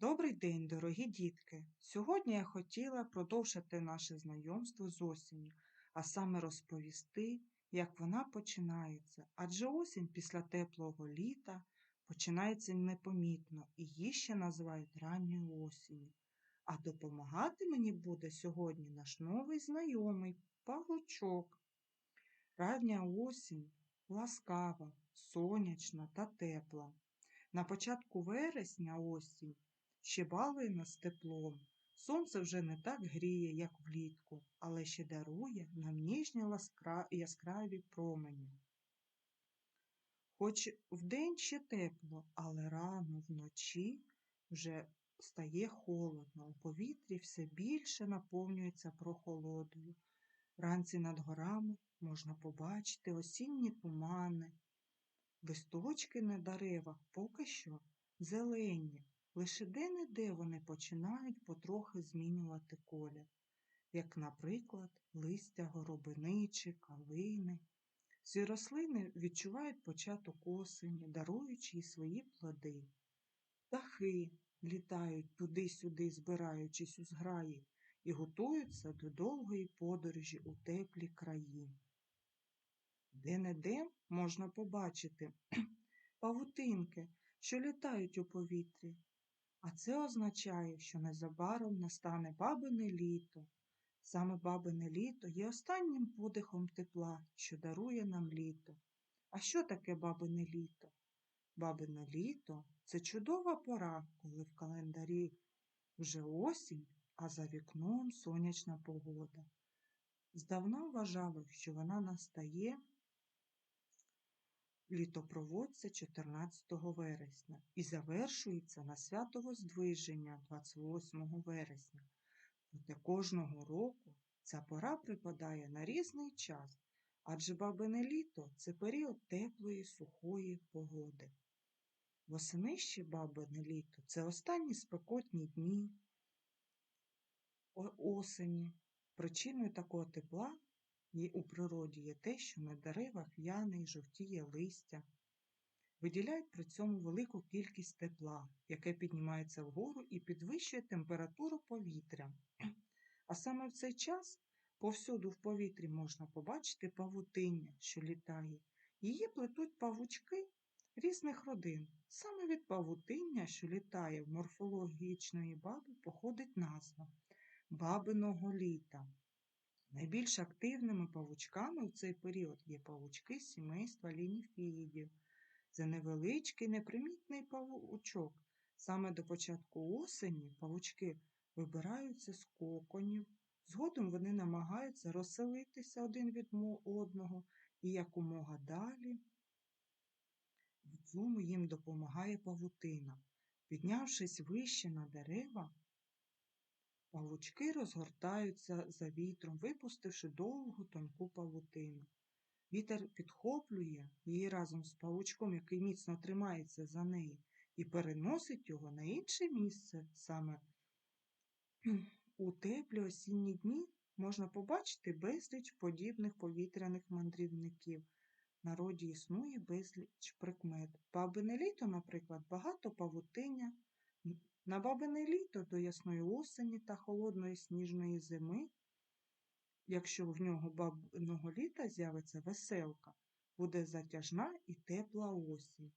Добрий день, дорогі дітки! Сьогодні я хотіла продовжити наше знайомство з осінню, а саме розповісти, як вона починається. Адже осінь після теплого літа починається непомітно і її ще називають ранньою осінню. А допомагати мені буде сьогодні наш новий знайомий Павлучок. Рання осінь ласкава, сонячна та тепла. На початку вересня осінь ще балує нас теплом. Сонце вже не так гріє, як влітку, але ще дарує нам ніжні яскраві промені. Хоч вдень ще тепло, але рано вночі вже стає холодно, у повітрі все більше наповнюється прохолодою. Вранці над горами можна побачити осінні тумани. Листочки на деревах поки що зелені, лише де-не-де вони починають потрохи змінювати колір, як, наприклад, листя горобини чи калини. Ці рослини відчувають початок осені, даруючи їй свої плоди. Птахи літають туди-сюди, збираючись у зграї, і готуються до довгої подорожі у теплі краї. Де-не-де можна побачити павутинки, що літають у повітрі, а це означає, що незабаром настане бабине літо. Саме бабине літо є останнім подихом тепла, що дарує нам літо. А що таке бабине літо? Бабине літо це чудова пора, коли в календарі вже осінь, а за вікном сонячна погода. Здавна вважали, що вона настає літопроводця 14 вересня і завершується на свято Воздвиження 28 вересня. Проте кожного року ця пора припадає на різний час, адже бабине літо це період теплої сухої погоди. Восени ще бабине літо це останні спекотні дні осені. Причиною такого тепла у природі є те, що на деревах в'яне і жовтіє листя. Виділяють при цьому велику кількість тепла, яке піднімається вгору і підвищує температуру повітря. А саме в цей час повсюду в повітрі можна побачити павутиння, що літає. Її плетуть павучки різних родин. Саме від павутиння, що літає в морфологічної баби, походить назва бабиного літа. Найбільш активними павучками в цей період є павучки сімейства лініфіїдів. Це невеличкий непримітний павучок. Саме до початку осені павучки вибираються з коконів. Згодом вони намагаються розселитися один від одного і якомога далі. В цьому їм допомагає павутина. Піднявшись вище на дерева, павучки розгортаються за вітром, випустивши довгу тонку павутину. Вітер підхоплює її разом з павучком, який міцно тримається за неї, і переносить його на інше місце. Саме у теплі осінні дні можна побачити безліч подібних повітряних мандрівників. Народі існує безліч прикмет. Бабине літо, наприклад, багато павутиння. На бабине літо до ясної осені та холодної сніжної зими, якщо в нього бабиного літа з'явиться веселка, буде затяжна і тепла осінь.